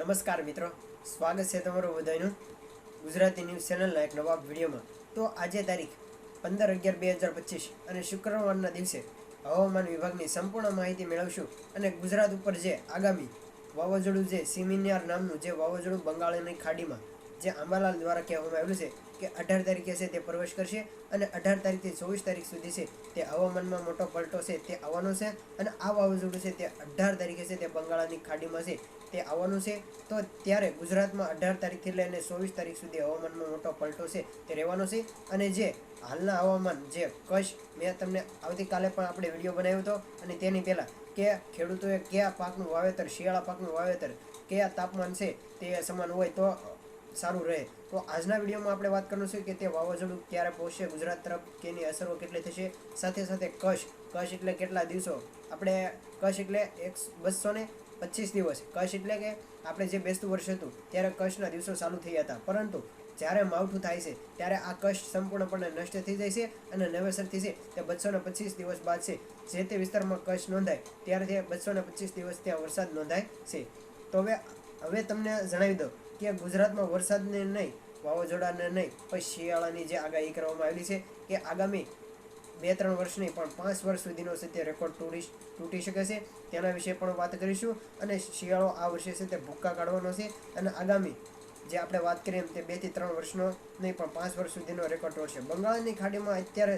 નમસ્કાર મિત્રો, સ્વાગત છે તમારું બધાનું ગુજરાતી ન્યૂઝ ચેનલના એક નવા વિડીયોમાં. તો આજે તારીખ પંદર અગિયાર બે હજાર પચીસ અને શુક્રવારના દિવસે હવામાન વિભાગની સંપૂર્ણ માહિતી મેળવશું અને ગુજરાત ઉપર જે આગામી વાવાઝોડું જે સિમિનિયાર નામનું જે વાવાઝોડું બંગાળની ખાડીમાં જે આંબાલાલ દ્વારા કહેવામાં આવેલું છે કે અઢાર તારીખે છે તે પ્રવેશ કરશે અને અઢાર તારીખથી ચોવીસ તારીખ સુધી છે તે હવામાનમાં મોટો પલટો છે તે આવવાનો છે અને આ વાવાઝોડું છે તે અઢાર તારીખે છે તે બંગાળની ખાડીમાં છે. તે આવવાનું છે. તો ત્યારે ગુજરાતમાં અઢાર તારીખથી લઈને ચોવીસ તારીખ સુધી હવામાનમાં મોટો પલટો છે તે રહેવાનો છે. અને જે હાલના હવામાન જે કચ્છ, મેં તમને આવતીકાલે પણ આપણે વીડિયો બનાવ્યો હતો. અને તેની પહેલાં કે ખેડૂતોએ કયા પાકનું વાવેતર, શિયાળા પાકનું વાવેતર, કયા તાપમાન છે તે સમાન હોય તો સારું રહે. તો આજના વિડીયોમાં આપણે વાત કરવાનું છે કે તે વાવાઝોડું ક્યારે પહોંચશે ગુજરાત તરફ કેની અસરો કેટલી થશે? સાથે સાથે કચ્છ કચ્છ એટલે કેટલા દિવસો? આપણે કચ્છ એટલે એક બસો ને પચીસ દિવસ. કચ્છ એટલે કે આપણે જે બેસતું વર્ષ હતું, ત્યારે કચ્છના દિવસો ચાલુ થયા હતા. પરંતુ જ્યારે માવઠું થાય છે, ત્યારે આ કષ્ટ સંપૂર્ણપણે નષ્ટ થઈ જાય છે અને નવેસરથી છે. તે બસો ને પચીસ દિવસ બાદ છે. જે તે વિસ્તારમાં કષ્ટ નોંધાય ત્યારે તે બસો ને પચીસ દિવસ ત્યાં વરસાદ નોંધાય છે. તો હવે હવે તમને જણાવી દઉં કે ગુજરાતમાં વરસાદને નહીં, વાવાઝોડાને નહીં પણ શિયાળાની જે આગાહી કરવામાં આવેલી છે કે આગામી બે ત્રણ વર્ષ નહીં, પણ પાંચ વર્ષ સુધીનો છે રેકોર્ડ તૂટી તૂટી શકે છે. તેના વિશે પણ વાત કરીશું અને શિયાળો આ વર્ષે છે તે ભૂક્કા કાઢવાનો છે અને આગામી જે આપણે વાત કરીએ એમ તે બેથી ત્રણ વર્ષનો નહીં, પણ પાંચ વર્ષ સુધીનો રેકોર્ડ તોડશે. બંગાળની ખાડીમાં અત્યારે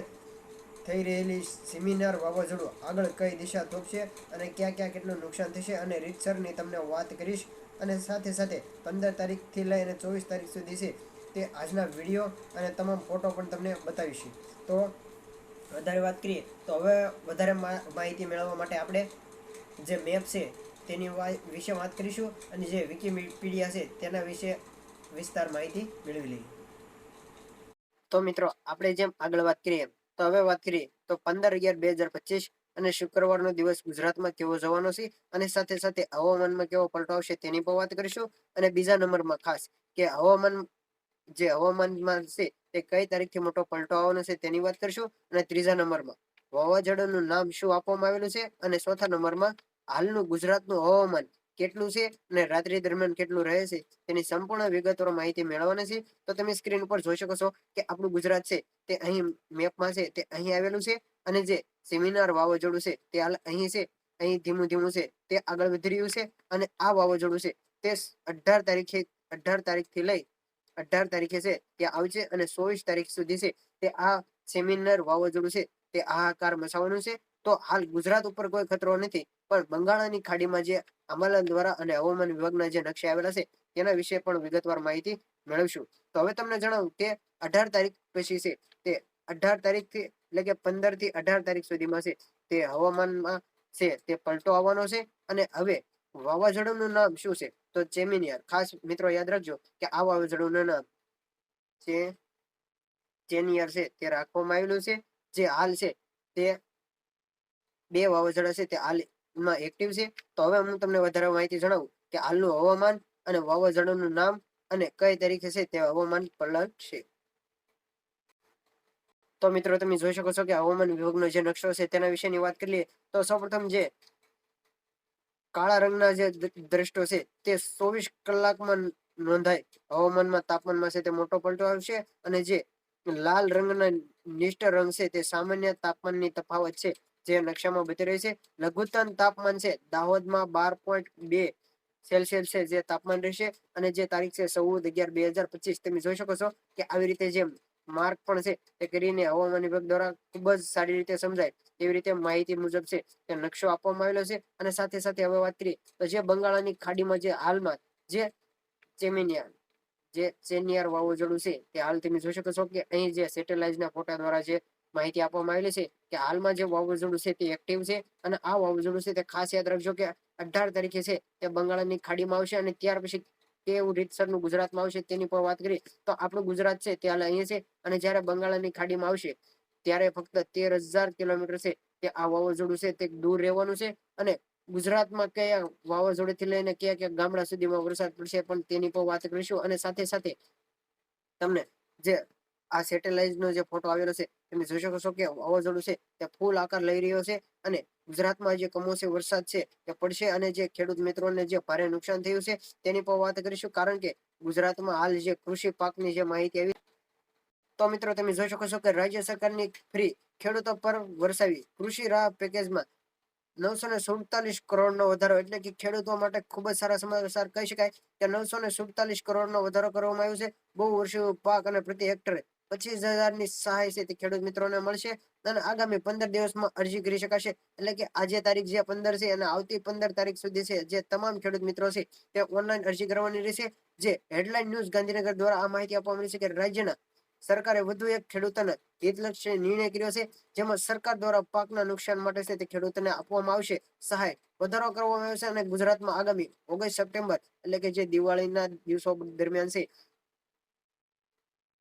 થઈ રહેલી સેમિનાર વાવાઝોડું આગળ કઈ દિશા થોપશે અને ક્યાં ક્યાં કેટલું નુકસાન થશે અને રીતસરની તમને વાત કરીશ. અને સાથે સાથે પંદર તારીખથી લઈને ચોવીસ તારીખ સુધી છે તે આજના વીડિયો અને તમામ ફોટો પણ તમને બતાવીશું. તો વધારે વાત કરીએ, તો હવે વધારે માહિતી મેળવવા માટે આપણે જે મેપ છે, તેની વિશે વાત કરીશું અને જે વિકીપીડિયા છે, તેના વિશે વિસ્તાર માહિતી મેળવી લઈએ. તો મિત્રો, આપણે જેમ આગળ વાત કરીએ, તો હવે વાત કરીએ, તો પંદર અગિયાર બે હજાર પચીસ અને શુક્રવારનો દિવસ ગુજરાતમાં કેવો જવાનો છે અને સાથે સાથે હવામાનમાં કેવો પલટો આવશે તેની પણ વાત કરીશું અને બીજા નંબરમાં ખાસ કે હવામાન જે હવામાનમાં છે તે કઈ તારીખથી મોટો પલટો આવવાનો છે તેની વાત કરશું અને ત્રીજા નંબરમાં વાવાઝોડાનું નામ શું આપવામાં આવેલું છે અને ચોથા નંબરમાં હાલનું ગુજરાતનું હવામાન કેટલું છે અને રાત્રિ દરમિયાન કેટલું રહે છે તેની સંપૂર્ણ વિગતવાર માહિતી મેળવવાની છે. તો તમે સ્ક્રીન ઉપર જોઈ શકો છો કે આપણું ગુજરાત છે તે અહીં મેપમાં છે તે અહીં આવેલું છે અને જે સેમિનાર વાવાઝોડું છે તે હાલ અહીં છે, અહીં ધીમું ધીમું છે, તે આગળ વધી રહ્યું છે અને આ વાવાઝોડું છે તે અઢાર તારીખે, અઢાર તારીખથી લઈ અઢાર તારીખે છે, તે આવશે અને ચોવીસ તારીખ સુધી છે, તે આ સેમિનાર વાવાઝોડું છે, તે આહાકાર મચાવવાનું છે. તો હાલ ગુજરાત ઉપર કોઈ ખતરો નથી, પણ બંગાળાની ખાડીમાં જે અંબાલાલ દ્વારા અને હવામાન વિભાગના જે નકશા આવેલા છે, તેના વિશે પણ વિગતવાર માહિતી મેળવશું. તો હવે તમને જણાવું કે અઢાર તારીખ પછી છે, તે અઢાર તારીખથી એટલે કે પંદરથી અઢાર તારીખ સુધીમાં છે, તે હવામાનમાં છે, તે પલટો આવવાનો છે અને હવે વાવાઝોડાનું નામ શું છે? તો જેમિનિયર. ખાસ મિત્રો યાદ રાખજો કે આ વાવાઝોડાનું નામ છે જેનિયર છે તે રાખવામાં આવેલું છે. જે હાલ છે તે બે વાવાઝોડા છે તે હાલમાં એક્ટિવ છે. તો હવે હું તમને વધારે માહિતી જણાવું કે હાલનું હવામાન અને વાવાઝોડાનું નામ અને કઈ તારીખે છે તે હવામાન પલટશે તો મિત્રો તમે જોઈ શકો છો કે હવામાન વિભાગનો જે નકશો છે તેના વિશેની વાત કરીએ તો સૌપ્રથમ જે કાળા રંગના જે દ્રષ્ટો છે, તે ચોવીસ કલાકમાં નોંધાય. હવામાનમાં તાપમાનમાં છે તે મોટો પલટો આવશે અને જે લાલ રંગના નિષ્ઠ રંગ છે તે સામાન્ય તાપમાનની તફાવત છે, જે નકશામાં બતી રહી છે. લઘુત્તમ તાપમાન છે દાહોદમાં બાર પોઈન્ટ બે સેલ્સિયસ છે જે તાપમાન રહેશે અને જે તારીખ છે ચૌદ અગિયાર બે હજાર પચીસ. તમે જોઈ શકો છો કે આવી રીતે જે માર્ક પણ છે. તે કરીને હવામાન વિભાગ દ્વારા ખૂબ જ સારી રીતે સમજાય. તેવી રીતે માહિતી મુજબ છે તે નકશો આપવામાં આવેલો છે અને સાથે સાથે હવે વાત કરીએ તો જે બંગાળાની ખાડીમાં જે હાલમાં જે ચેમિનિયા, જે ચેનિયાર વાવાઝોડું છે તે હાલ તમે જોઈ શકો છો કે અહીં જે સેટેલાઇટના ફોટા દ્વારા જે માહિતી આપવામાં આવેલી છે કે હાલમાં જે વાવાઝોડું છે તે એક્ટિવ છે અને આ વાવાઝોડું છે તે ખાસ યાદ રાખજો કે અઢાર તારીખે છે તે બંગાળની ખાડીમાં આવશે અને ત્યાર પછી કેવું રીતસરનું ગુજરાતમાં આવશે તેની પણ વાત કરીએ, તો આપણું ગુજરાત છે તે હાલ અહીંયા છે અને જ્યારે બંગાળની ખાડીમાં આવશે ત્યારે ફક્ત તેર હજાર કિલોમીટર છે તે આ વાવાઝોડું છે તે દૂર રહેવાનું છે અને ગુજરાતમાં કયા વાવાઝોડેથી લઈને કયા કયા ગામડા સુધીમાં વરસાદ પડશે પણ તેની પણ વાત કરીશું અને સાથે સાથે તમને જે આ સેટેલાઇટ નો જે ફોટો આવેલો છે, તમે જોઈ શકો છો કે વાવાઝોડું છે તે ફૂલ આકાર લઈ રહ્યો છે અને ગુજરાતમાં જે કમોસમી વરસાદ છે તે પડશે અને જે ખેડૂત મિત્રોને જે ભારે નુકસાન થયું છે તેની પર વાત કરીશું. કારણ કે ગુજરાતમાં હાલ જે કૃષિ પાકની જે માહિતી આવી તો મિત્રો તમે જોઈ શકો છો કે રાજ્ય સરકારની ફ્રી ખેડૂતો પર વરસાવી. કૃષિ રાહ પેકેજમાં નવસો ને સુડતાલીસ કરોડનો વધારો એટલે કે ખેડૂતો માટે ખૂબ જ સારા સમાચાર કહી શકાય કે નવસો ને સુડતાલીસ કરોડનો વધારો કરવામાં આવ્યો છે. બહુ વર્ષીય પાક અને પ્રતિ હેક્ટરે પચીસ હજારની સહાય છે ખેડૂત મિત્રોને મળશે અને આગામી પંદર દિવસમાં અરજી કરી શકાશે. એટલે કે આજે તારીખ જે પંદર છે અને આવતી પંદર તારીખ સુધી છે જે તમામ ખેડૂત મિત્રો છે તે ઓનલાઈન અરજી કરવાની રહેશે. જે હેડલાઇન ન્યૂઝ ગાંધીનગર દ્વારા આ માહિતી આપવામાં આવી છે કે રાજ્યના સરકારે વધુ એક ખેડૂતોને હિતલક્ષી નિર્ણય કર્યો છે. જેમાં સરકાર દ્વારા પાકના નુકસાન માટે છે તે ખેડૂતોને આપવામાં આવશે સહાય. વધારો કરવામાં આવશે અને ગુજરાતમાં આગામી ઓગસ્ટ સપ્ટેમ્બર એટલે કે જે દિવાળીના દિવસો દરમિયાન છે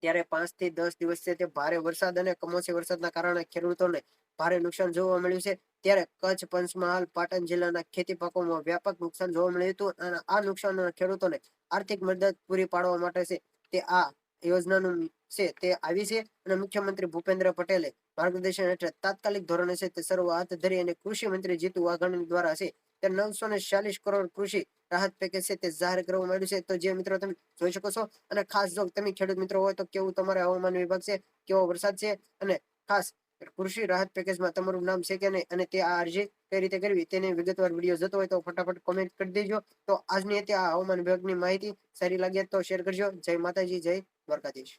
ત્યારે પાંચથી દસ દિવસ છે ભારે વરસાદ અને કમોસમી વરસાદના કારણે ખેડૂતોને ભારે નુકસાન જોવા મળ્યું છે. ત્યારે કચ્છ, પંચમહાલ, પાટણ જિલ્લાના ખેતી પાકોમાં વ્યાપક નુકસાન જોવા મળ્યું હતું અને આ નુકસાન ખેડૂતોને આર્થિક મદદ પૂરી પાડવા માટે છે તે આ યોજનાનું છે તે આવી છે અને મુખ્યમંત્રી ભૂપેન્દ્ર પટેલે માર્ગદર્શન હેઠળ તાત્કાલિક ધોરણે છે તે સર્વ હાથ ધરી અને કૃષિ મંત્રી જીતુ વાઘાણી દ્વારા છે તે નવસો ને ચાલીસ કરોડ કૃષિ રાહત પેકેજ છે તે જાહેર કરવામાં આવ્યું છે. તો જે મિત્રો તમે જોઈ શકો છો અને ખાસ જો તમે ખેડૂત મિત્રો હોય તો કેવું તમારે હવામાન વિભાગ છે, કેવો વરસાદ છે અને ખાસ કૃષિ રાહત પેકેજમાં તમારું નામ છે કે નહીં અને તે આ અરજી કઈ રીતે કરવી તેની વિગતવાર વીડિયો જતો હોય તો ફટાફટ કોમેન્ટ કરી દેજો. તો આજની હતી આ હવામાન વિભાગની માહિતી. સારી લાગે તો શેર કરજો. જય માતાજી, જય દ્વારકાધીશ.